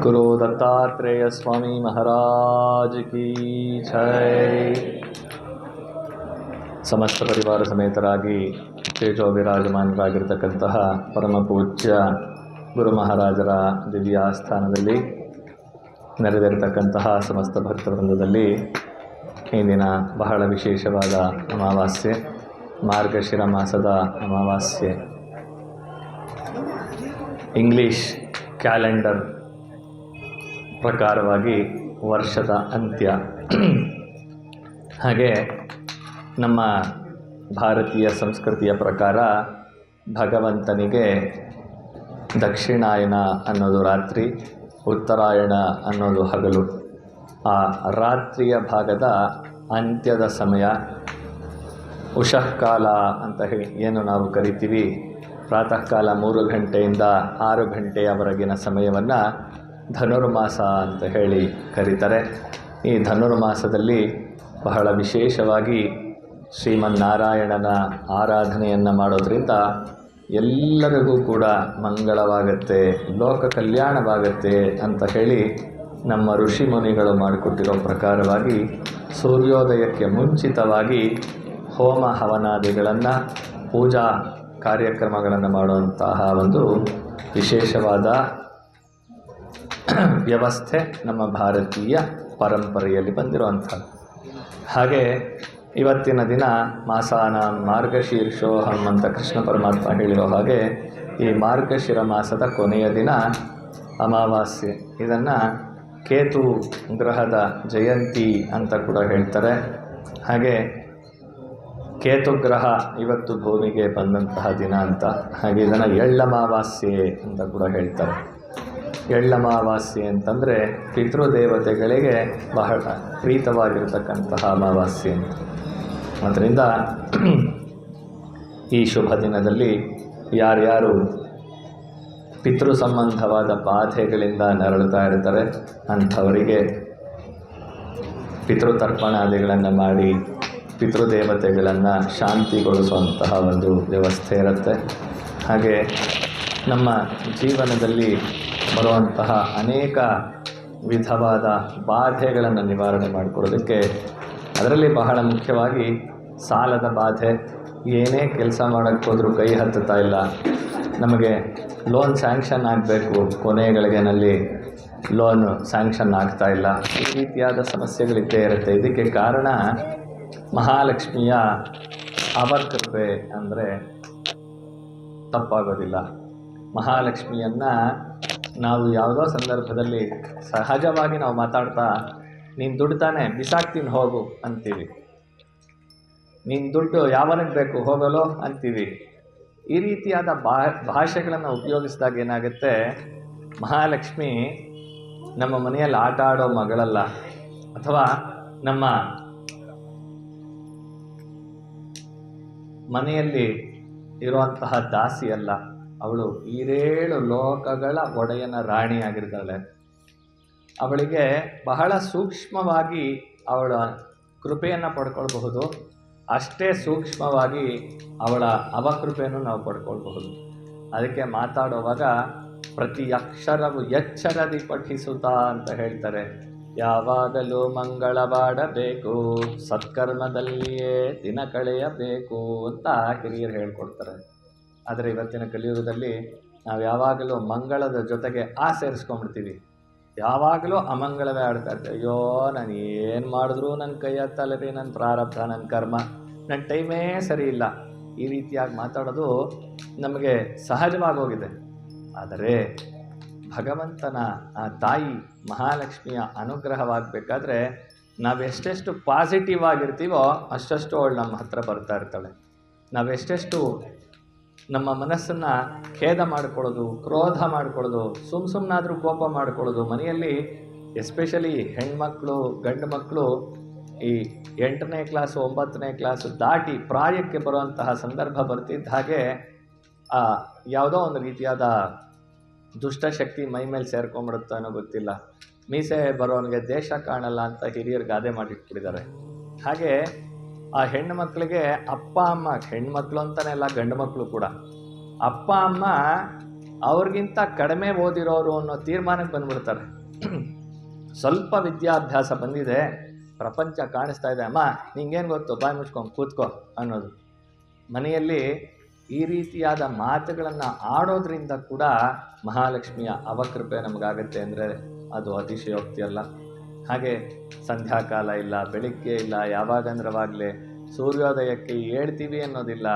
सद्गुरु दत्तात्रेय स्वामी महाराज की जय ಸಮಸ್ತ ಪರಿವಾರ ಸಮೇತರಾಗಿ ತೇಜೋ ವಿರಾಜಮಾನರಾಗಿರ್ತಕ್ಕಂತಹ ಪರಮ ಪೂಜ್ಯ ಗುರು ಮಹಾರಾಜರ ದಿವ್ಯ ಸ್ಥಾನದಲ್ಲಿ ನೆರೆದಿರತಕ್ಕಂತಹ ಸಮಸ್ತ ಭಕ್ತವೃಂದದಲ್ಲಿ ಇಂದಿನ ಬಹಳ ವಿಶೇಷವಾದ ಅಮಾವಾಸ್ಯೆ ಮಾರ್ಗಶಿರ ಮಾಸದ ಅಮಾವಾಸ್ಯೆ ಇಂಗ್ಲೀಷ್ ಕ್ಯಾಲೆಂಡರ್ ಪ್ರಕಾರವಾಗಿ ವರ್ಷದ ಅಂತ್ಯ. ಹಾಗೆ ನಮ್ಮ ಭಾರತೀಯ ಸಂಸ್ಕೃತಿಯ ಪ್ರಕಾರ ಭಗವಂತನಿಗೆ ದಕ್ಷಿಣಾಯನ ಅನ್ನೋದು ರಾತ್ರಿ, ಉತ್ತರಾಯಣ ಅನ್ನೋದು ಹಗಲು. ಆ ರಾತ್ರಿಯ ಭಾಗದ ಅಂತ್ಯದ ಸಮಯ, ಉಷಃಕಾಲ ಅಂತ ಹೇಳಿ ಏನು ನಾವು ಕರಿತೀವಿ, ಪ್ರಾತಃಕಾಲ ಮೂರು ಗಂಟೆಯಿಂದ ಆರು ಗಂಟೆಯವರೆಗಿನ ಸಮಯವನ್ನು ಧನುರ್ಮಾಸ ಅಂತ ಹೇಳಿ ಕರೀತಾರೆ. ಈ ಧನುರ್ಮಾಸದಲ್ಲಿ ಬಹಳ ವಿಶೇಷವಾಗಿ ಶ್ರೀಮನ್ನಾರಾಯಣನ ಆರಾಧನೆಯನ್ನು ಮಾಡೋದ್ರಿಂದ ಎಲ್ಲರಿಗೂ ಕೂಡ ಮಂಗಳವಾಗತ್ತೆ, ಲೋಕ ಕಲ್ಯಾಣವಾಗತ್ತೆ ಅಂತ ಹೇಳಿ ನಮ್ಮ ಋಷಿ ಮುನಿಗಳು ಮಾಡಿಕೊಟ್ಟಿರೋ ಪ್ರಕಾರವಾಗಿ ಸೂರ್ಯೋದಯಕ್ಕೆ ಮುಂಚಿತವಾಗಿ ಹೋಮ ಹವನಾದಿಗಳನ್ನು ಪೂಜಾ ಕಾರ್ಯಕ್ರಮಗಳನ್ನು ಮಾಡುವಂತಹ ಒಂದು ವಿಶೇಷವಾದ ವ್ಯವಸ್ಥೆ ನಮ್ಮ ಭಾರತೀಯ ಪರಂಪರೆಯಲ್ಲಿ ಬಂದಿರುವಂಥದ್ದು. ಹಾಗೆ ಇವತ್ತಿನ ದಿನ ಮಾಸಾನ ಮಾರ್ಗಶೀರ್ಷೋಹಂ ಅಂತ ಕೃಷ್ಣ ಪರಮಾತ್ಮ ಹೇಳಿರೋ ಹಾಗೆ ಈ ಮಾರ್ಗಶಿರ ಮಾಸದ ಕೊನೆಯ ದಿನ ಅಮಾವಾಸ್ಯೆ. ಇದನ್ನು ಕೇತು ಗ್ರಹದ ಜಯಂತಿ ಅಂತ ಕೂಡ ಹೇಳ್ತಾರೆ. ಹಾಗೆ ಕೇತು ಗ್ರಹ ಇವತ್ತು ಭೂಮಿಗೆ ಬಂದಂತಹ ದಿನ ಅಂತ. ಹಾಗೆ ಇದನ್ನು ಎಳ್ಳಮಾವಾಸ್ಯೆ ಅಂತ ಕೂಡ ಹೇಳ್ತಾರೆ. ಎಳ್ಳಮಾವಾಸ್ಯೆ ಅಂತಂದರೆ ಪಿತೃದೇವತೆಗಳಿಗೆ ಬಹಳ ಪ್ರೀತವಾಗಿರತಕ್ಕಂತಹ ಅಮಾವಾಸ್ಯೆ. ಅದರಿಂದ ಈ ಶುಭ ದಿನದಲ್ಲಿ ಯಾರ್ಯಾರು ಪಿತೃ ಸಂಬಂಧವಾದ ಬಾಧೆಗಳಿಂದ ನರಳುತ್ತಾ ಇರ್ತಾರೆ, ಅಂಥವರಿಗೆ ಪಿತೃತರ್ಪಣಾದಿಗಳನ್ನು ಮಾಡಿ ಪಿತೃದೇವತೆಗಳನ್ನು ಶಾಂತಿಗೊಳಿಸುವಂತಹ ಒಂದು ವ್ಯವಸ್ಥೆ ಇರುತ್ತೆ. ಹಾಗೆ ನಮ್ಮ ಜೀವನದಲ್ಲಿ ಬರುವಂತಹ ಅನೇಕ ವಿಧವಾದ ಬಾಧೆಗಳನ್ನು ನಿವಾರಣೆ ಮಾಡಿಕೊಡೋದಕ್ಕೆ ಅದರಲ್ಲಿ ಬಹಳ ಮುಖ್ಯವಾಗಿ ಸಾಲದ ಬಾಧೆ, ಏನೇ ಕೆಲಸ ಮಾಡೋಕ್ಕೆ ಹೋದರೂ ಕೈ ಹತ್ತುತ್ತಾ ಇಲ್ಲ, ನಮಗೆ ಲೋನ್ ಸ್ಯಾಂಕ್ಷನ್ ಆಗಬೇಕು, ಕೊನೆಗಳಿಗೆನಲ್ಲಿ ಲೋನು ಸ್ಯಾಂಕ್ಷನ್ ಆಗ್ತಾ ಇಲ್ಲ, ಈ ರೀತಿಯಾದ ಸಮಸ್ಯೆಗಳಿದ್ದೇ ಇರುತ್ತೆ. ಇದಕ್ಕೆ ಕಾರಣ ಮಹಾಲಕ್ಷ್ಮಿಯ ಅವಕೃಪೆ ಅಂದರೆ ತಪ್ಪಾಗೋದಿಲ್ಲ. ಮಹಾಲಕ್ಷ್ಮಿಯನ್ನು ನಾವು ಯಾವುದೋ ಸಂದರ್ಭದಲ್ಲಿ ಸಹಜವಾಗಿ ನಾವು ಮಾತಾಡ್ತಾ, ನೀನು ದುಡ್ಡು ತಾನೆ, ಬಿಸಾಕ್ತೀನಿ ಹೋಗು ಅಂತೀವಿ. ನೀನು ದುಡ್ಡು ಯಾವನಿಗೆ ಬೇಕು, ಹೋಗಲೋ ಅಂತೀವಿ. ಈ ರೀತಿಯಾದ ಭಾಷೆಗಳನ್ನು ಉಪಯೋಗಿಸಿದಾಗ ಏನಾಗುತ್ತೆ, ಮಹಾಲಕ್ಷ್ಮಿ ನಮ್ಮ ಮನೆಯಲ್ಲಿ ಆಟ ಆಡೋ ಮಗಳಲ್ಲ, ಅಥವಾ ನಮ್ಮ ಮನೆಯಲ್ಲಿ ಇರುವಂತಹ ದಾಸಿ ಅಲ್ಲ ಅವಳು ಈರೇಳು ಲೋಕಗಳ ಒಡೆಯನ ರಾಣಿಯಾಗಿರ್ತಾಳೆ. ಅವಳಿಗೆ ಬಹಳ ಸೂಕ್ಷ್ಮವಾಗಿ ಅವಳ ಕೃಪೆಯನ್ನು ಪಡ್ಕೊಳ್ಬಹುದು. ಅಷ್ಟೇ ಸೂಕ್ಷ್ಮವಾಗಿ ಅವಳ ಅವಕೃಪೆಯನ್ನು ನಾವು ಪಡ್ಕೊಳ್ಬಹುದು. ಅದಕ್ಕೆ ಮಾತಾಡುವಾಗ ಪ್ರತಿ ಅಕ್ಷರವು ಎಚ್ಚರದಿ ಪಠಿಸುತ್ತಾ ಅಂತ ಹೇಳ್ತಾರೆ. ಯಾವಾಗಲೂ ಮಂಗಳವಾಡಬೇಕು ಸತ್ಕರ್ಮದಲ್ಲಿಯೇ ದಿನ ಕಳೆಯಬೇಕು ಅಂತ ಹಿರಿಯರು ಹೇಳ್ಕೊಡ್ತಾರೆ. ಆದರೆ ಇವತ್ತಿನ ಕಲಿಯುಗದಲ್ಲಿ ನಾವು ಯಾವಾಗಲೂ ಮಂಗಳದ ಜೊತೆಗೆ ಆ ಸೇರಿಸ್ಕೊಂಡ್ಬಿಡ್ತೀವಿ. ಯಾವಾಗಲೂ ಅಮಂಗಳವೇ ಆಡ್ತಾ ಇರ್ತೀವಿ. ಅಯ್ಯೋ, ನಾನು ಏನು ಮಾಡಿದ್ರು ನನ್ನ ಕೈಯ ಹತ್ತಲ್ಲ ರೀ ನನ್ನ ಪ್ರಾರಬ್ಧ ನನ್ನ ಕರ್ಮ. ನನ್ನ ಟೈಮೇ ಸರಿ ಇಲ್ಲ. ಈ ರೀತಿಯಾಗಿ ಮಾತಾಡೋದು ನಮಗೆ ಸಹಜವಾಗಿ ಹೋಗಿದೆ. ಆದರೆ ಭಗವಂತನ ಆ ತಾಯಿ ಮಹಾಲಕ್ಷ್ಮಿಯ ಅನುಗ್ರಹವಾಗಬೇಕಾದ್ರೆ ನಾವೆಷ್ಟೆಷ್ಟು ಪಾಸಿಟಿವ್ ಆಗಿರ್ತೀವೋ ಅಷ್ಟಷ್ಟು ಅವಳು ನಮ್ಮ ಹತ್ರ ಬರ್ತಾ ಇರ್ತಾಳೆ. ನಾವೆಷ್ಟೆಷ್ಟು ನಮ್ಮ ಮನಸ್ಸನ್ನು ಖೇದ ಮಾಡ್ಕೊಳ್ಳೋದು, ಕ್ರೋಧ ಮಾಡ್ಕೊಳ್ಳೋದು ಸುಮ್ಮ ಸುಮ್ಮನಾದರೂ ಕೋಪ ಮಾಡ್ಕೊಳ್ಳೋದು, ಮನೆಯಲ್ಲಿ ಎಸ್ಪೆಷಲಿ ಹೆಣ್ಮಕ್ಳು, ಗಂಡು ಮಕ್ಕಳು ಈ ಎಂಟನೇ ಕ್ಲಾಸು ಒಂಬತ್ತನೇ ಕ್ಲಾಸು ದಾಟಿ ಪ್ರಾಯಕ್ಕೆ ಬರುವಂತಹ ಸಂದರ್ಭ ಬರ್ತಿದ್ದ ಹಾಗೆ, ಆ, ಯಾವುದೋ ಒಂದು ರೀತಿಯಾದ ದುಷ್ಟಶಕ್ತಿ ಮೈ ಮೇಲೆ ಸೇರ್ಕೊಂಡ್ಬಿಡುತ್ತೋ ಅನ್ನೋ ಗೊತ್ತಿಲ್ಲ. ಮೀಸೆ ಬರೋನಿಗೆ ದೇಶ ಕಾಣಲ್ಲ ಅಂತ ಹಿರಿಯರು ಗಾದೆ ಮಾಡಿಟ್ಬಿಟ್ಟಿದ್ದಾರೆ. ಹಾಗೆ ಆ ಹೆಣ್ಣು ಮಕ್ಕಳಿಗೆ ಅಪ್ಪ, ಅಮ್ಮ ಹೆಣ್ಣು ಹೆಣ್ಮಕ್ಳು ಅಂತಲೇ ಅಲ್ಲ, ಗಂಡು ಮಕ್ಕಳು ಕೂಡ. ಅಪ್ಪ, ಅಮ್ಮ ಅವ್ರಿಗಿಂತ ಕಡಿಮೆ ಓದಿರೋರು ಅನ್ನೋ ತೀರ್ಮಾನಕ್ಕೆ ಬಂದ್ಬಿಡ್ತಾರೆ. ಸ್ವಲ್ಪ ವಿದ್ಯಾಭ್ಯಾಸ ಬಂದಿದೆ, ಪ್ರಪಂಚ ಕಾಣಿಸ್ತಾ ಇದೆ, ಅಮ್ಮ, ನಿಂಗೇನು ಗೊತ್ತು, ಬಾಯಿ ಮುಚ್ಕೊಂಡು ಕೂತ್ಕೋ ಅನ್ನೋದು. ಮನೆಯಲ್ಲಿ ಈ ರೀತಿಯಾದ ಮಾತುಗಳನ್ನು ಆಡೋದ್ರಿಂದ ಕೂಡ ಮಹಾಲಕ್ಷ್ಮಿಯ ಅವಕೃಪೆ ನಮಗಾಗತ್ತೆ ಅಂದರೆ ಅದು ಅತಿಶಯೋಕ್ತಿ ಅಲ್ಲ. ಹಾಗೆ ಸಂಧ್ಯಾಕಾಲ ಇಲ್ಲ, ಬೆಳಿಗ್ಗೆ ಇಲ್ಲ ಯಾವಾಗಂದ್ರವಾಗಲೇ ಸೂರ್ಯೋದಯಕ್ಕೆ ಹೇಳ್ತೀವಿ ಅನ್ನೋದಿಲ್ಲ.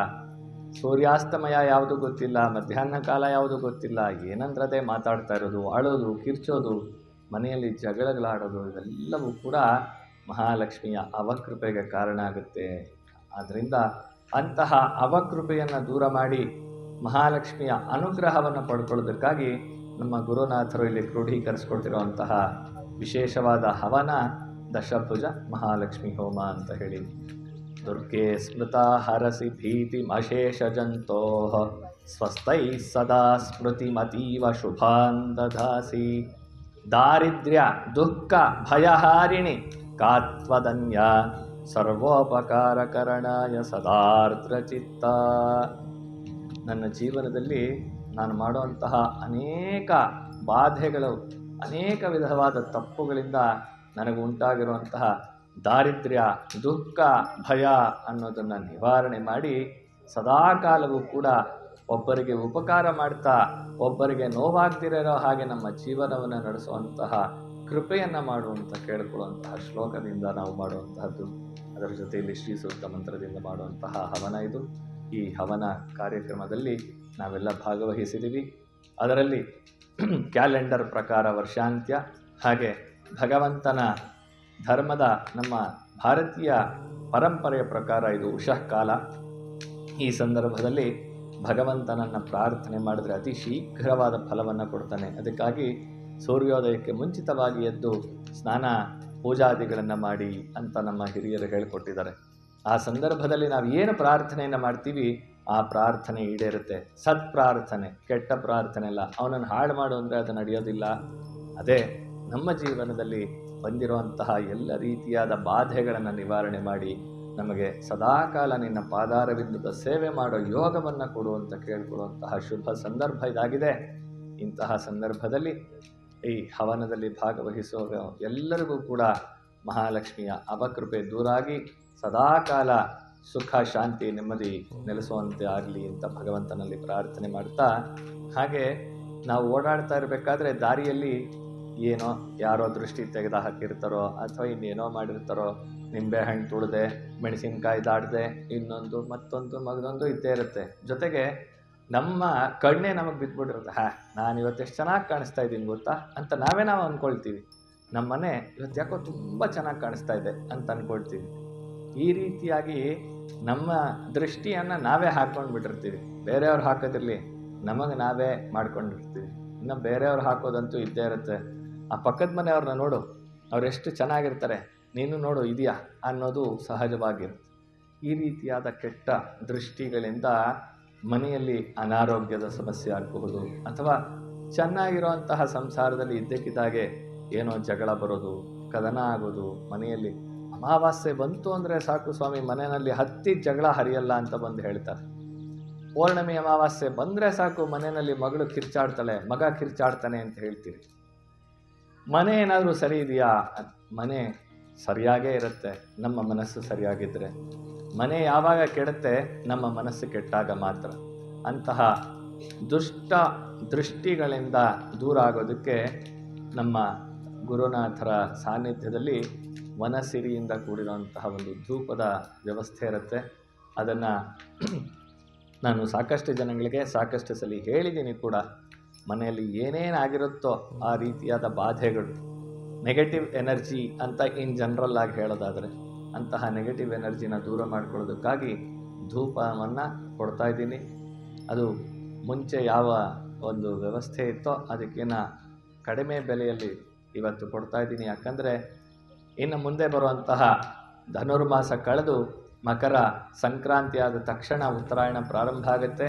ಸೂರ್ಯಾಸ್ತಮಯ ಯಾವುದು ಗೊತ್ತಿಲ್ಲ, ಮಧ್ಯಾಹ್ನ ಕಾಲ ಯಾವುದು ಗೊತ್ತಿಲ್ಲ, ಏನಂದ್ರದೇ ಮಾತಾಡ್ತಾ ಇರೋದು, ಅಳೋದು, ಕಿರ್ಚೋದು, ಮನೆಯಲ್ಲಿ ಜಗಳಗಳಾಡೋದು, ಇವೆಲ್ಲವೂ ಕೂಡ ಮಹಾಲಕ್ಷ್ಮಿಯ ಅವಕೃಪೆಗೆ ಕಾರಣ ಆಗುತ್ತೆ. ಆದ್ದರಿಂದ ಅಂತಹ ಅವಕೃಪೆಯನ್ನು ದೂರ ಮಾಡಿ ಮಹಾಲಕ್ಷ್ಮಿಯ ಅನುಗ್ರಹವನ್ನು ಪಡ್ಕೊಳ್ಳೋದಕ್ಕಾಗಿ ನಮ್ಮ ಗುರುನಾಥರು ಇಲ್ಲಿ ಕ್ರೋಢೀಕರಿಸ್ಕೊಳ್ತಿರುವಂತಹ ವಿಶೇಷವಾದ ಹವನ ದಶಭುಜ ಮಹಾಲಕ್ಷ್ಮಿ ಹೋಮ ಅಂತ ಹೇಳಿ. ದುರ್ಗೆ ಸ್ಮೃತ ಹರಸಿ ಭೀತಿಮಶೇಷ ಜಂತೋ. ಸ್ವಸ್ಥೈ ಸದಾ ಸ್ಮೃತಿಮತೀವ ಶುಭಾನ್ ದಧಾಸಿ ದಾರಿದ್ರ್ಯ, ದುಃಖ, ಭಯಹಾರಿಣಿ ಕಾತ್ವದನ್ಯ ಸರ್ವೋಪಕಾರಕರಣಾಯ ಸದಾರ್ದ್ರಚಿತ್ತ. ನನ್ನ ಜೀವನದಲ್ಲಿ ನಾನು ಮಾಡುವಂತಹ ಅನೇಕ ಬಾಧೆಗಳು ಅನೇಕ ವಿಧವಾದ ತಪ್ಪುಗಳಿಂದ ನನಗೆ ಉಂಟಾಗಿರುವಂತಹ ದಾರಿದ್ರ್ಯ, ದುಃಖ, ಭಯ ಅನ್ನೋದನ್ನು ನಿವಾರಣೆ ಮಾಡಿ ಸದಾಕಾಲವೂ ಕೂಡ ಒಬ್ಬರಿಗೆ ಉಪಕಾರ ಮಾಡ್ತಾ, ಒಬ್ಬರಿಗೆ ನೋವಾಗ್ತಿರೋ ಹಾಗೆ ನಮ್ಮ ಜೀವನವನ್ನು ನಡೆಸುವಂತಹ ಕೃಪೆಯನ್ನು ಮಾಡುವಂತ ಕೇಳಿಕೊಳ್ಳುವಂತಹ ಶ್ಲೋಕದಿಂದ ನಾವು ಮಾಡುವಂತಹದ್ದು. ಅದರ ಜೊತೆಯಲ್ಲಿ ಶ್ರೀ ಸೂಕ್ತ ಮಂತ್ರದಿಂದ ಮಾಡುವಂತಹ ಹವನ ಇದು. ಈ ಹವನ ಕಾರ್ಯಕ್ರಮದಲ್ಲಿ ನಾವೆಲ್ಲ ಭಾಗವಹಿಸಿದ್ದೀವಿ. ಅದರಲ್ಲಿ ಕ್ಯಾಲೆಂಡರ್ ಪ್ರಕಾರ ವರ್ಷಾಂತ್ಯ ಹಾಗೆ ಭಗವಂತನ ಧರ್ಮದ ನಮ್ಮ ಭಾರತೀಯ ಪರಂಪರೆಯ ಪ್ರಕಾರ ಇದು ಉಷಃ ಕಾಲ ಈ ಸಂದರ್ಭದಲ್ಲಿ ಭಗವಂತನನ್ನು ಪ್ರಾರ್ಥನೆ ಮಾಡಿದರೆ ಅತಿ ಶೀಘ್ರವಾದ ಫಲವನ್ನು ಕೊಡ್ತಾನೆ. ಅದಕ್ಕಾಗಿ ಸೂರ್ಯೋದಯಕ್ಕೆ ಮುಂಚಿತವಾಗಿ ಎದ್ದು ಸ್ನಾನ ಪೂಜಾದಿಗಳನ್ನು ಮಾಡಿ ಅಂತ ನಮ್ಮ ಹಿರಿಯರು ಹೇಳಿಕೊಟ್ಟಿದ್ದಾರೆ. ಆ ಸಂದರ್ಭದಲ್ಲಿ ನಾವು ಏನು ಪ್ರಾರ್ಥನೆಯನ್ನು ಮಾಡ್ತೀವಿ ಆ ಪ್ರಾರ್ಥನೆ ಈಡೇರುತ್ತೆ. ಸತ್ ಪ್ರಾರ್ಥನೆ, ಕೆಟ್ಟ ಪ್ರಾರ್ಥನೆ ಅಲ್ಲ. ಅವನನ್ನು ಹಾಳು ಮಾಡು ಅಂದರೆ ಅದು ನಡೆಯೋದಿಲ್ಲ. ಅದೇ ನಮ್ಮ ಜೀವನದಲ್ಲಿ ಬಂದಿರುವಂತಹ ಎಲ್ಲ ರೀತಿಯಾದ ಬಾಧೆಗಳನ್ನು ನಿವಾರಣೆ ಮಾಡಿ ನಮಗೆ ಸದಾಕಾಲ ನಿನ್ನ ಪಾದಾರವಿಂದದ ಸೇವೆ ಮಾಡೋ ಯೋಗವನ್ನು ಕೊಡು ಅಂತ ಕೇಳ್ಕೊಳ್ಳುವಂತಹ ಶುಭ ಸಂದರ್ಭ ಇದಾಗಿದೆ. ಇಂತಹ ಸಂದರ್ಭದಲ್ಲಿ ಈ ಹವನದಲ್ಲಿ ಭಾಗವಹಿಸುವ ಎಲ್ಲರಿಗೂ ಕೂಡ ಮಹಾಲಕ್ಷ್ಮಿಯ ಅವಕೃಪೆ ದೂರಾಗಿ ಸದಾಕಾಲ ಸುಖ ಶಾಂತಿ ನೆಮ್ಮದಿ ನೆಲೆಸುವಂತೆ ಆಗಲಿ ಅಂತ ಭಗವಂತನಲ್ಲಿ ಪ್ರಾರ್ಥನೆ ಮಾಡ್ತಾ, ಹಾಗೆ ನಾವು ಓಡಾಡ್ತಾ ಇರಬೇಕಾದ್ರೆ ದಾರಿಯಲ್ಲಿ ಏನೋ ಯಾರೋ ದೃಷ್ಟಿ ತೆಗೆದು ಹಾಕಿರ್ತಾರೋ ಅಥವಾ ಇನ್ನೇನೋ ಮಾಡಿರ್ತಾರೋ ನಿಂಬೆಹಣ್ಣು ತುಳಿದೆ, ಮೆಣಸಿನ್ಕಾಯಿ ದಾಟದೆ, ಇನ್ನೊಂದು ಮತ್ತೊಂದು ಮಗದೊಂದು ಇದ್ದೇ ಇರುತ್ತೆ. ಜೊತೆಗೆ ನಮ್ಮ ಕಣ್ಣೇ ನಮಗೆ ಬಿದ್ದುಬಿಟ್ಟಿರುತ್ತೆ ಹಾ, ನಾನು ಇವತ್ತೆಷ್ಟು ಚೆನ್ನಾಗಿ ಕಾಣಿಸ್ತಾ ಇದ್ದೀನಿ ಗೊತ್ತಾ? ಅಂತ ನಾವೇ ನಾವು ಅಂದ್ಕೊಳ್ತೀವಿ ನಮ್ಮ ಮನೆ ಇವತ್ತು ಯಾಕೋ ತುಂಬ ಚೆನ್ನಾಗಿ ಕಾಣಿಸ್ತಾ ಇದೆ ಅಂತ ಅಂದ್ಕೊಳ್ತೀವಿ ಈ ರೀತಿಯಾಗಿ ನಮ್ಮ ದೃಷ್ಟಿಯನ್ನು ನಾವೇ ಹಾಕ್ಕೊಂಡು ಬಿಟ್ಟಿರ್ತೀವಿ. ಬೇರೆಯವ್ರು ಹಾಕೋದಿರಲಿ, ನಮಗೆ ನಾವೇ ಮಾಡ್ಕೊಂಡಿರ್ತೀವಿ. ಇನ್ನು ಬೇರೆಯವ್ರು ಹಾಕೋದಂತೂ ಇದ್ದೇ ಇರುತ್ತೆ. ಆ ಪಕ್ಕದ ಮನೆಯವ್ರನ್ನ ನೋಡು, ಅವ್ರು ಎಷ್ಟು ಚೆನ್ನಾಗಿರ್ತಾರೆ, ನೀನು ನೋಡು ಇದೆಯಾ ಅನ್ನೋದು ಸಹಜವಾಗಿರುತ್ತೆ. ಈ ರೀತಿಯಾದ ಕೆಟ್ಟ ದೃಷ್ಟಿಗಳಿಂದ ಮನೆಯಲ್ಲಿ ಅನಾರೋಗ್ಯದ ಸಮಸ್ಯೆ ಆಗಬಹುದು, ಅಥವಾ ಚೆನ್ನಾಗಿರುವಂತಹ ಸಂಸಾರದಲ್ಲಿ ಇದ್ದಕ್ಕಿದ್ದಾಗೆ ಏನೋ ಜಗಳ ಬರೋದು, ಕದನ ಆಗೋದು, ಮನೆಯಲ್ಲಿ ಅಮಾವಾಸ್ಯೆ ಬಂತು ಅಂದರೆ ಸಾಕು ಸ್ವಾಮಿ, ಮನೆಯಲ್ಲಿ ಹತ್ತಿ ಜಗಳ ಹರಿಯಲ್ಲ ಅಂತ ಬಂದು ಹೇಳ್ತಾರೆ. ಪೌರ್ಣಮಿ ಅಮಾವಾಸ್ಯೆ ಬಂದರೆ ಸಾಕು, ಮನೆಯಲ್ಲಿ ಮಗಳು ಕಿರ್ಚಾಡ್ತಾಳೆ, ಮಗ ಕಿರ್ಚಾಡ್ತಾನೆ ಅಂತ ಹೇಳ್ತೀರಿ. ಮನೆ ಏನಾದರೂ ಸರಿ ಇದೆಯಾ? ಮನೆ ಸರಿಯಾಗೇ ಇರುತ್ತೆ, ನಮ್ಮ ಮನಸ್ಸು ಸರಿಯಾಗಿದ್ದರೆ ಮನೆ ಯಾವಾಗ ಕೆಡುತ್ತೆ, ನಮ್ಮ ಮನಸ್ಸು ಕೆಟ್ಟಾಗ ಮಾತ್ರ. ಅಂತಹ ದುಷ್ಟ ದೃಷ್ಟಿಗಳಿಂದ ದೂರ ಆಗೋದಕ್ಕೆ ನಮ್ಮ ಗುರುನಾಥರ ಸಾನ್ನಿಧ್ಯದಲ್ಲಿ ವನಸಿರಿಯಿಂದ ಕೂಡಿರುವಂತಹ ಒಂದು ಧೂಪದ ವ್ಯವಸ್ಥೆ ಇರುತ್ತೆ. ಅದನ್ನು ನಾನು ಸಾಕಷ್ಟು ಜನಗಳಿಗೆ ಸಾಕಷ್ಟು ಸಲ ಹೇಳಿದ್ದೀನಿ ಕೂಡ. ಮನೆಯಲ್ಲಿ ಏನೇನಾಗಿರುತ್ತೋ ಆ ರೀತಿಯಾದ ಬಾಧೆಗಳು. ನೆಗೆಟಿವ್ ಎನರ್ಜಿ ಅಂತ ಇನ್ ಜನರಲ್ ಆಗಿ ಹೇಳೋದಾದರೆ, ಅಂತಹ ನೆಗೆಟಿವ್ ಎನರ್ಜಿನ ದೂರ ಮಾಡಿಕೊಳ್ಳೋದಕ್ಕಾಗಿ ಧೂಪವನ್ನು ಕೊಡ್ತಾ ಇದ್ದೀನಿ. ಅದು ಮುಂಚೆ ಯಾವ ಒಂದು ವ್ಯವಸ್ಥೆ ಇತ್ತೋ ಅದಕ್ಕೇನ ಕಡಿಮೆ ಬೆಲೆಯಲ್ಲಿ ಇವತ್ತು ಕೊಡ್ತಾ ಇದ್ದೀನಿ. ಯಾಕಂದರೆ ಇನ್ನು ಮುಂದೆ ಬರುವಂತಹ ಧನುರ್ಮಾಸ ಕಳೆದು ಮಕರ ಸಂಕ್ರಾಂತಿ ಆದ ತಕ್ಷಣ ಉತ್ತರಾಯಣ ಪ್ರಾರಂಭ ಆಗುತ್ತೆ.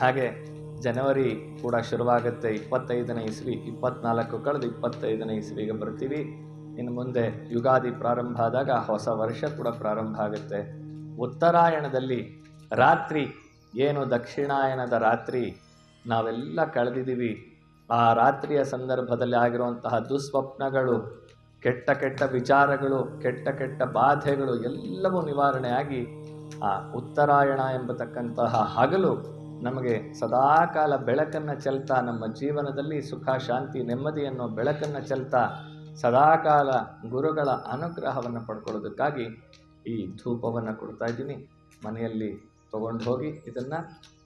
ಹಾಗೆ ಜನವರಿ ಕೂಡ ಶುರುವಾಗುತ್ತೆ. ಇಪ್ಪತ್ತೈದನೇ ಇಸ್ವಿ, ಇಪ್ಪತ್ನಾಲ್ಕು ಕಳೆದು ಇಪ್ಪತ್ತೈದನೇ ಇಸ್ವಿಗೆ ಬರ್ತೀವಿ. ಇನ್ನು ಮುಂದೆ ಯುಗಾದಿ ಪ್ರಾರಂಭ ಆದಾಗ ಹೊಸ ವರ್ಷ ಕೂಡ ಪ್ರಾರಂಭ ಆಗುತ್ತೆ. ಉತ್ತರಾಯಣದಲ್ಲಿ ರಾತ್ರಿ, ಏನು ದಕ್ಷಿಣಾಯನದ ರಾತ್ರಿ ನಾವೆಲ್ಲ ಕಳೆದಿದ್ದೀವಿ. ಆ ರಾತ್ರಿಯ ಸಂದರ್ಭದಲ್ಲಿ ಆಗಿರುವಂತಹ ದುಸ್ವಪ್ನಗಳು ಕೆಟ್ಟ ಕೆಟ್ಟ ವಿಚಾರಗಳು, ಕೆಟ್ಟ ಕೆಟ್ಟ ಬಾಧೆಗಳು ಎಲ್ಲವೂ ನಿವಾರಣೆಯಾಗಿ ಆ ಉತ್ತರಾಯಣ ಎಂಬತಕ್ಕಂತಹ ಹಗಲು ನಮಗೆ ಸದಾಕಾಲ ಬೆಳಕನ್ನು ಚೆಲ್ತಾ ನಮ್ಮ ಜೀವನದಲ್ಲಿ ಸುಖ, ಶಾಂತಿ ನೆಮ್ಮದಿಯನ್ನು ಬೆಳಕನ್ನು ಚೆಲ್ತಾ ಸದಾಕಾಲ ಗುರುಗಳ ಅನುಗ್ರಹವನ್ನು ಪಡ್ಕೊಳ್ಳೋದಕ್ಕಾಗಿ ಈ ಧೂಪವನ್ನು ಕೊಡ್ತಾ ಇದ್ದೀನಿ. ಮನೆಯಲ್ಲಿ ತಗೊಂಡು ಹೋಗಿ ಇದನ್ನು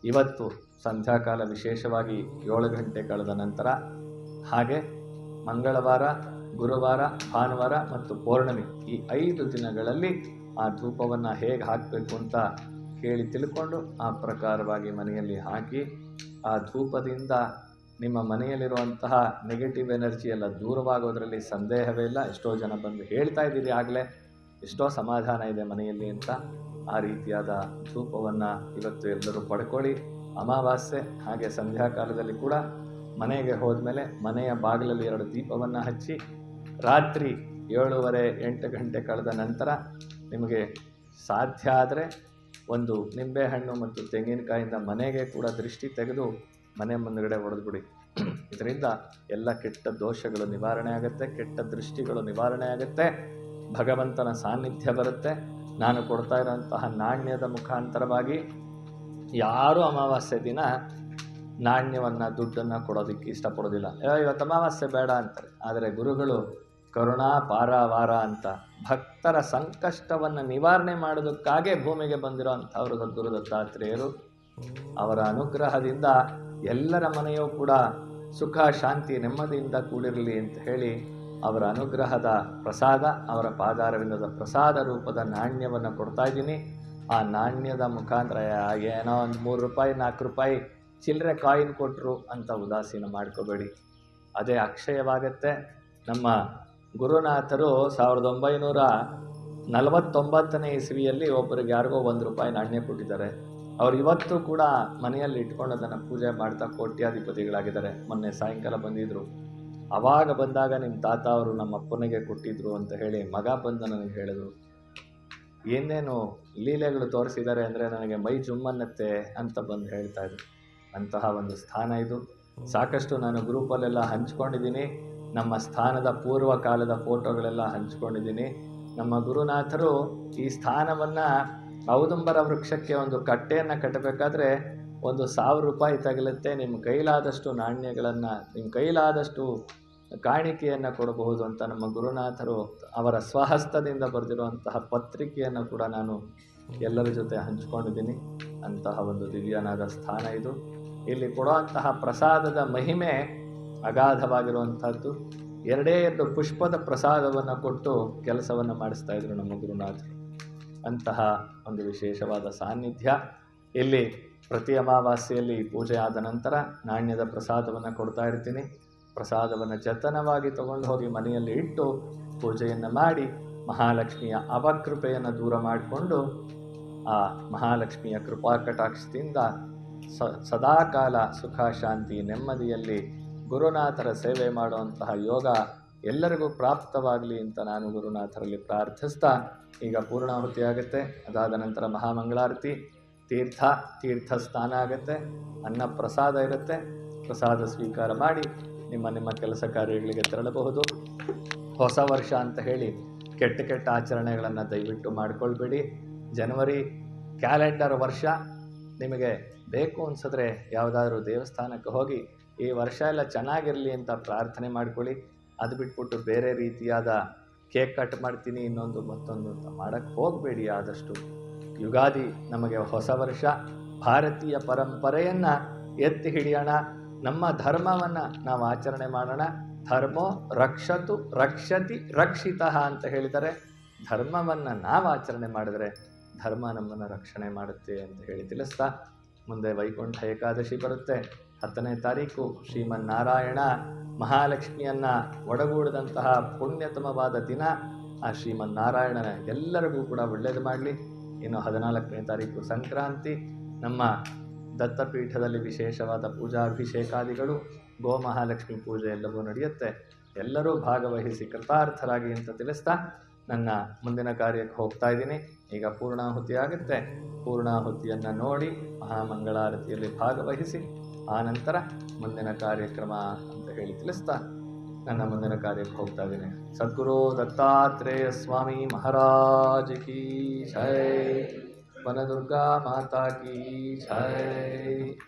ಇವತ್ತು ಸಂಧ್ಯಾಕಾಲ ವಿಶೇಷವಾಗಿ ಏಳು ಗಂಟೆ ಕಳೆದ ನಂತರ ಹಾಗೆ ಮಂಗಳವಾರ ಗುರುವಾರ, ಭಾನುವಾರ ಮತ್ತು ಪೌರ್ಣಮಿ ಈ ಐದು ದಿನಗಳಲ್ಲಿ ಆ ಧೂಪವನ್ನು ಹೇಗೆ ಹಾಕಬೇಕು ಅಂತ ಕೇಳಿ ತಿಳ್ಕೊಂಡು ಆ ಪ್ರಕಾರವಾಗಿ ಮನೆಯಲ್ಲಿ ಹಾಕಿ ಆ ಧೂಪದಿಂದ ನಿಮ್ಮ ಮನೆಯಲ್ಲಿರುವಂತಹ ನೆಗೆಟಿವ್ ಎನರ್ಜಿ ಎಲ್ಲ ದೂರವಾಗೋದರಲ್ಲಿ ಸಂದೇಹವೇ ಇಲ್ಲ. ಎಷ್ಟೋ ಜನ ಬಂದು ಹೇಳ್ತಾ ಇದ್ದೀರಿ ಆಗಲೇ. ಎಷ್ಟೋ ಸಮಾಧಾನ ಇದೆ ಮನೆಯಲ್ಲಿ ಅಂತ ಆ ರೀತಿಯಾದ ಧೂಪವನ್ನು ಇವತ್ತು ಎಲ್ಲರೂ ಪಡ್ಕೊಳ್ಳಿ. ಅಮಾವಾಸ್ಯೆ, ಹಾಗೆ ಸಂಧ್ಯಾಕಾಲದಲ್ಲಿ ಕೂಡ ಮನೆಗೆ ಹೋದ ಮೇಲೆ ಮನೆಯ ಬಾಗಿಲಲ್ಲಿ ಎರಡು ದೀಪವನ್ನು ಹಚ್ಚಿ ರಾತ್ರಿ ಏಳುವರೆ ಎಂಟು ಗಂಟೆ ಕಳೆದ ನಂತರ ನಿಮಗೆ ಸಾಧ್ಯ ಆದರೆ ಒಂದು ನಿಂಬೆಹಣ್ಣು ಮತ್ತು ತೆಂಗಿನಕಾಯಿಂದ ಮನೆಗೆ ಕೂಡ ದೃಷ್ಟಿ ತೆಗೆದು ಮನೆ ಮುಂದುಗಡೆ ಹೊಡೆದ್ಬಿಡಿ ಇದರಿಂದ ಎಲ್ಲ ಕೆಟ್ಟ ದೋಷಗಳು ನಿವಾರಣೆ ಆಗುತ್ತೆ ಕೆಟ್ಟ ದೃಷ್ಟಿಗಳು ನಿವಾರಣೆ ಆಗುತ್ತೆ. ಭಗವಂತನ ಸಾನ್ನಿಧ್ಯ ಬರುತ್ತೆ. ನಾನು ಕೊಡ್ತಾ ಇರೋಂತಹ ನಾಣ್ಯದ ಮುಖಾಂತರವಾಗಿ ಯಾರೂ ಅಮಾವಾಸ್ಯೆ ದಿನ ನಾಣ್ಯವನ್ನು ದುಡ್ಡನ್ನು ಕೊಡೋದಕ್ಕೆ ಇಷ್ಟಪಡೋದಿಲ್ಲ. "ಏ, ಇವತ್ತು ಅಮಾವಾಸ್ಯೆ ಬೇಡ ಅಂತಾರೆ. ಆದರೆ ಗುರುಗಳು ಕರುಣಾ ಪಾರಾವಾರ ಅಂತ ಭಕ್ತರ ಸಂಕಷ್ಟವನ್ನು ನಿವಾರಣೆ ಮಾಡೋದಕ್ಕಾಗೇ ಭೂಮಿಗೆ ಬಂದಿರೋ ಅಂಥವ್ರು ಸದ್ಗುರು ದತ್ತಾತ್ರೇಯರು. ಅವರ ಅನುಗ್ರಹದಿಂದ ಎಲ್ಲರ ಮನೆಯೂ ಕೂಡ ಸುಖ, ಶಾಂತಿ, ನೆಮ್ಮದಿಯಿಂದ ಕೂಡಿರಲಿ ಅಂತ ಹೇಳಿ ಅವರ ಅನುಗ್ರಹದ ಪ್ರಸಾದ, ಅವರ ಪಾದಾರವಿಂದದ ಪ್ರಸಾದ ರೂಪದ ನಾಣ್ಯವನ್ನು ಕೊಡ್ತಾ ಇದ್ದೀನಿ. ಆ ನಾಣ್ಯದ ಮುಖಾಂತರ ಏನೋ ಒಂದು ಮೂರು ರೂಪಾಯಿ, ನಾಲ್ಕು ರೂಪಾಯಿ ಚಿಲ್ಲರೆ ಕಾಯಿನ್ ಕೊಟ್ಟರು ಅಂತ ಉದಾಸೀನ ಮಾಡ್ಕೋಬೇಡಿ. ಅದೇ ಅಕ್ಷಯವಾಗತ್ತೆ. ನಮ್ಮ ಗುರುನಾಥರು ಸಾವಿರದ ಒಂಬೈನೂರ ನಲವತ್ತೊಂಬತ್ತನೇ ಇಸ್ವಿಯಲ್ಲಿ ಒಬ್ಬರಿಗೆ ಯಾರಿಗೋ ಒಂದು ರೂಪಾಯಿ ನಾಣ್ಯ ಕೊಟ್ಟಿದ್ದಾರೆ. ಅವ್ರು ಇವತ್ತು ಕೂಡ ಮನೆಯಲ್ಲಿ ಇಟ್ಕೊಂಡು ಅದನ್ನು ಪೂಜೆ ಮಾಡ್ತಾ ಕೋಟ್ಯಾಧಿಪತಿಗಳಾಗಿದ್ದಾರೆ. ಮೊನ್ನೆ ಸಾಯಂಕಾಲ ಬಂದಿದ್ರು. ಅವಾಗ ಬಂದಾಗ ನಿಮ್ಮ ತಾತ ಅವರು ನಮ್ಮ ಅಪ್ಪನಿಗೆ ಕೊಟ್ಟಿದ್ರು ಅಂತ ಹೇಳಿ ಮಗ ಬಂದು ನನಗೆ ಹೇಳಿದ್ರು. ಏನೇನು ಲೀಲೆಗಳು ತೋರಿಸಿದ್ದಾರೆ ಅಂದರೆ ನನಗೆ ಮೈ ಜುಮ್ಮನ್ನತ್ತೆ ಅಂತ ಬಂದು ಹೇಳ್ತಾ ಇದ್ರು. ಅಂತಹ ಒಂದು ಸ್ಥಾನ ಇದು. ಸಾಕಷ್ಟು ನಾನು ಗ್ರೂಪಲ್ಲೆಲ್ಲ ಹಂಚ್ಕೊಂಡಿದ್ದೀನಿ. ನಮ್ಮ ಸ್ಥಾನದ ಪೂರ್ವ ಕಾಲದ ಫೋಟೋಗಳೆಲ್ಲ ಹಂಚ್ಕೊಂಡಿದ್ದೀನಿ. ನಮ್ಮ ಗುರುನಾಥರು ಈ ಸ್ಥಾನವನ್ನು ಔದುಂಬರ ವೃಕ್ಷಕ್ಕೆ ಒಂದು ಕಟ್ಟೆಯನ್ನು ಕಟ್ಟಬೇಕಾದ್ರೆ ಒಂದು ಸಾವಿರ ರೂಪಾಯಿ ತಗಲುತ್ತೆ. ನಿಮ್ಮ ಕೈಲಾದಷ್ಟು ನಾಣ್ಯಗಳನ್ನು, ನಿಮ್ಮ ಕೈಲಾದಷ್ಟು ಕಾಣಿಕೆಯನ್ನು ಕೊಡಬಹುದು ಅಂತ ನಮ್ಮ ಗುರುನಾಥರು ಅವರ ಸ್ವಹಸ್ತದಿಂದ ಬರೆದಿರುವಂತಹ ಪತ್ರಿಕೆಯನ್ನು ಕೂಡ ನಾನು ಎಲ್ಲರ ಜೊತೆ ಹಂಚ್ಕೊಂಡಿದ್ದೀನಿ. ಅಂತಹ ಒಂದು ದಿವ್ಯನಾದ ಸ್ಥಾನ ಇದು. ಇಲ್ಲಿ ಕೊಡುವಂತಹ ಪ್ರಸಾದದ ಮಹಿಮೆ ಅಗಾಧವಾಗಿರುವಂಥದ್ದು. ಎರಡೇ ಎರಡು ಪುಷ್ಪದ ಪ್ರಸಾದವನ್ನು ಕೊಟ್ಟು ಕೆಲಸವನ್ನು ಮಾಡಿಸ್ತಾ ಇದ್ರು ನಮ್ಮ ಗುರುನಾಥರು. ಅಂತಹ ಒಂದು ವಿಶೇಷವಾದ ಸಾನ್ನಿಧ್ಯ. ಇಲ್ಲಿ ಪ್ರತಿ ಅಮಾವಾಸ್ಯೆಯಲ್ಲಿ ಪೂಜೆ ಆದ ನಂತರ ನಾಣ್ಯದ ಪ್ರಸಾದವನ್ನು ಕೊಡ್ತಾ ಇರ್ತೀನಿ. ಪ್ರಸಾದವನ್ನು ಜತನವಾಗಿ ತಗೊಂಡು ಹೋಗಿ ಮನೆಯಲ್ಲಿ ಇಟ್ಟು ಪೂಜೆಯನ್ನು ಮಾಡಿ ಮಹಾಲಕ್ಷ್ಮಿಯ ಅವಕೃಪೆಯನ್ನು ದೂರ ಮಾಡಿಕೊಂಡು ಆ ಮಹಾಲಕ್ಷ್ಮಿಯ ಕೃಪಾ ಕಟಾಕ್ಷದಿಂದ ಸ ಸದಾಕಾಲ ಸುಖ, ಶಾಂತಿ, ನೆಮ್ಮದಿಯಲ್ಲಿ ಗುರುನಾಥರ ಸೇವೆ ಮಾಡುವಂತಹ ಯೋಗ ಎಲ್ಲರಿಗೂ ಪ್ರಾಪ್ತವಾಗಲಿ ಅಂತ ನಾನು ಗುರುನಾಥರಲ್ಲಿ ಪ್ರಾರ್ಥಿಸ್ತಾ ಈಗ ಪೂರ್ಣಾಹುತಿ ಆಗುತ್ತೆ. ಅದಾದ ನಂತರ ಮಹಾಮಂಗಳಾರತಿ, ತೀರ್ಥ ತೀರ್ಥ ಸ್ನಾನ ಆಗುತ್ತೆ ಅನ್ನ ಪ್ರಸಾದ ಇರುತ್ತೆ. ಪ್ರಸಾದ ಸ್ವೀಕಾರ ಮಾಡಿ ನಿಮ್ಮ ನಿಮ್ಮ ಕೆಲಸ ಕಾರ್ಯಗಳಿಗೆ ತೆರಳಬಹುದು. ಹೊಸ ವರ್ಷ ಅಂತ ಹೇಳಿ ಕೆಟ್ಟ ಕೆಟ್ಟ ಆಚರಣೆಗಳನ್ನು ದಯವಿಟ್ಟು ಮಾಡಿಕೊಳ್ಬೇಡಿ. ಜನವರಿ ಕ್ಯಾಲೆಂಡರ್ ವರ್ಷ ನಿಮಗೆ ಬೇಕು ಅನಿಸಿದ್ರೆ ಯಾವುದಾದ್ರೂ ದೇವಸ್ಥಾನಕ್ಕೆ ಹೋಗಿ ಈ ವರ್ಷ ಎಲ್ಲ ಚೆನ್ನಾಗಿರಲಿ ಅಂತ ಪ್ರಾರ್ಥನೆ ಮಾಡ್ಕೊಳ್ಳಿ. ಅದು ಬಿಟ್ಬಿಟ್ಟು ಬೇರೆ ರೀತಿಯಾದ ಕೇಕ್ ಕಟ್ ಮಾಡ್ತೀನಿ, ಇನ್ನೊಂದು ಮತ್ತೊಂದು ಅಂತ ಮಾಡೋಕ್ಕೆ ಹೋಗಬೇಡಿ ಆದಷ್ಟು. ಯುಗಾದಿ ನಮಗೆ ಹೊಸ ವರ್ಷ, ಭಾರತೀಯ ಪರಂಪರೆಯನ್ನು ಎತ್ತಿ ಹಿಡಿಯೋಣ. ನಮ್ಮ ಧರ್ಮವನ್ನು ನಾವು ಆಚರಣೆ ಮಾಡೋಣ. ಧರ್ಮೋ ರಕ್ಷತು ರಕ್ಷತಿ ರಕ್ಷಿತ ಅಂತ ಹೇಳಿದರೆ, ಧರ್ಮವನ್ನು ನಾವು ಆಚರಣೆ ಮಾಡಿದರೆ ಧರ್ಮ ನಮ್ಮನ್ನು ರಕ್ಷಣೆ ಮಾಡುತ್ತೆ ಅಂತ ಹೇಳಿ ತಿಳಿಸ್ತಾ, ಮುಂದೆ ವೈಕುಂಠ ಏಕಾದಶಿ ಬರುತ್ತೆ. ಹತ್ತನೇ ತಾರೀಕು ಶ್ರೀಮನ್ನಾರಾಯಣ ಮಹಾಲಕ್ಷ್ಮಿಯನ್ನು ಒಡಗೂಡಿದಂತಹ ಪುಣ್ಯತಮವಾದ ದಿನ. ಆ ಶ್ರೀಮನ್ನಾರಾಯಣನ ಎಲ್ಲರಿಗೂ ಕೂಡ ಒಳ್ಳೆಯದು ಮಾಡಲಿ. ಇನ್ನು ಹದಿನಾಲ್ಕನೇ ತಾರೀಕು ಸಂಕ್ರಾಂತಿ. ನಮ್ಮ ದತ್ತಪೀಠದಲ್ಲಿ ವಿಶೇಷವಾದ ಪೂಜಾಭಿಷೇಕಾದಿಗಳು ಗೋಮಹಾಲಕ್ಷ್ಮಿ ಪೂಜೆ ಎಲ್ಲವೂ ನಡೆಯುತ್ತೆ. ಎಲ್ಲರೂ ಭಾಗವಹಿಸಿ ಕೃತಾರ್ಥರಾಗಿ ಅಂತ ತಿಳಿಸ್ತಾ ನನ್ನ ಮುಂದಿನ ಕಾರ್ಯಕ್ಕೆ ಹೋಗ್ತಾ ಇದ್ದೀನಿ. ಈಗ ಪೂರ್ಣಾಹುತಿ ಆಗುತ್ತೆ ಪೂರ್ಣಾಹುತಿಯನ್ನು ನೋಡಿ ಮಹಾಮಂಗಳಾರತಿಯಲ್ಲಿ ಭಾಗವಹಿಸಿ ಆ ನಂತರ ಮುಂದಿನ ಕಾರ್ಯಕ್ರಮ ಅಂತ ಹೇಳಿ ತಿಳಿಸ್ತಾ ನನ್ನ ಮುಂದಿನ ಕಾರ್ಯಕ್ಕೆ ಹೋಗ್ತಾ ಇದ್ದೀನಿ. ಸದ್ಗುರು ದತ್ತಾತ್ರೇಯ ಸ್ವಾಮಿ ಮಹಾರಾಜ ಕೀ ಜೈ. ವನದುರ್ಗಾ ಮಾತಾ ಕಿ ಜೈ.